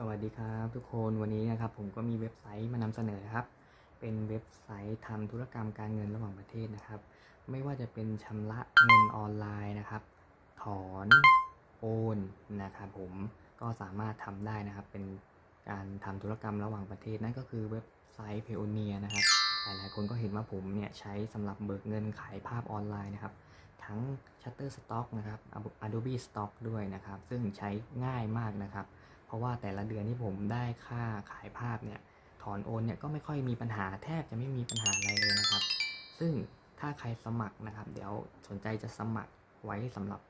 สวัสดีครับ ทุกคนวันนี้นะครับผมก็มีเว็บไซต์มานำเสนอนครับ เป็นเว็บไซต์ทำธุรกรรมการเงินระหว่างประเทศนะครับ ไม่ว่าจะเป็นชำระเงินออนไลน์นะครับ ถอนโอนนะครับผมก็สามารถทำได้นะครับ เป็นการทำธุรกรรมระหว่างประเทศนั่นก็คือเว็บไซต์ p a y o n e e r นะครับหลายๆคนก็เห็นว่าผมเนี่ยใช้สำหรับเบิกเงินขายภาพออนไลน์นะครับทั้ง Shutterstock นะครับ Adobe Stock ด้วยนะครับ ซึ่งใช้ง่ายมากนะครับ เพราะว่าแต่ละเดือนที่ผมได้ค่าขายภาพเนี่ยถอนโอนเนี่ยก็ไม่ค่อยมีปัญหาแทบจะไม่มีปัญหาอะไรเลยนะครับ ซึ่งถ้าใครสมัครนะครับ เดี๋ยวสนใจจะสมัครไว้สำหรับ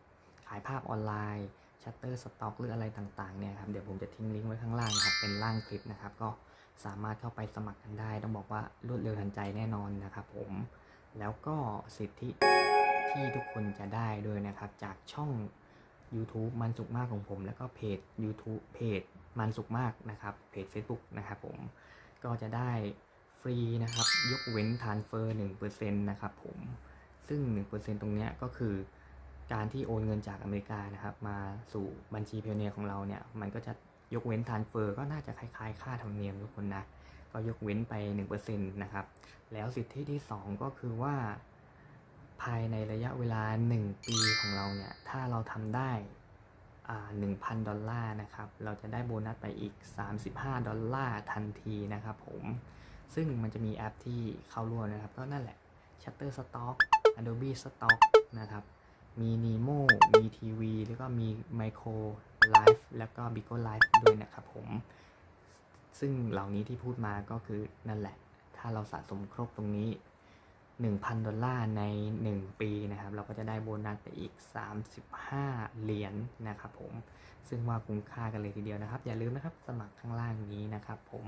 ขายภาพออนไลน์ Shutterstock หรืออะไรต่างๆเนี่ยครับเดี๋ยวผมจะทิ้งลิงก์ไว้ข้างล่างครับเป็นล่างคลิปนะครับ ก็สามารถเข้าไปสมัครกันได้ ต้องบอกว่ารวดเร็วทันใจแน่นอนนะครับ ผมแล้วก็สิทธิที่ทุกคนจะได้ด้วยนะครับจากช่อง YouTube มันสุขมากของผม แล้วก็เพจ YouTube เพจมันสุขมากนะครับ เพจ Facebook นะครับผมก็จะได้ฟรีนะครับ ยกเว้นทานเฟอร์1%นะครับผมซึ่ง 1%ตรงเนี้ก็คือการที่โอนเงินจากอเมริกานะครับ มาสู่บัญชีเพลเนียของเราเนี่ย มันก็จะยกเว้นทานเฟอร์ก็น่าจะคล้ายๆ ค่าธรรมเนียมทุกคนนะ ก็ยกเว้นไป 1%นะครับ แล้วสิทธิที่ 2 ก็คือว่า ภายในระยะเวลา 1 ปีของเราเนี่ย ถ้าเราทำได้อ่า1,000 ดอลลาร์นะครับ เราจะได้โบนัสไปอีก 35 ดอลลาร์ทันทีนะครับผม ซึ่งมันจะมีแอปที่เข้าร่วมนะครับ ก็นั่นแหละ Shutterstock Adobe Stock นะครับ มี Nemo มี TV แล้วก็มี Micro Life แล้วก็ Bigo Life ด้วยนะครับผม ซึ่งเหล่านี้ที่พูดมาก็คือนั่นแหละ ถ้าเราสะสมครบตรงนี้ 1,000 ดอลลาร์ใน 1 ปีนะครับ เราก็จะได้โบนัสไปอีก 35 เหรียญนะครับผม ซึ่งว่าคุ้มค่ากันเลยทีเดียวนะครับ อย่าลืมนะครับสมัครข้างล่างนี้นะครับผม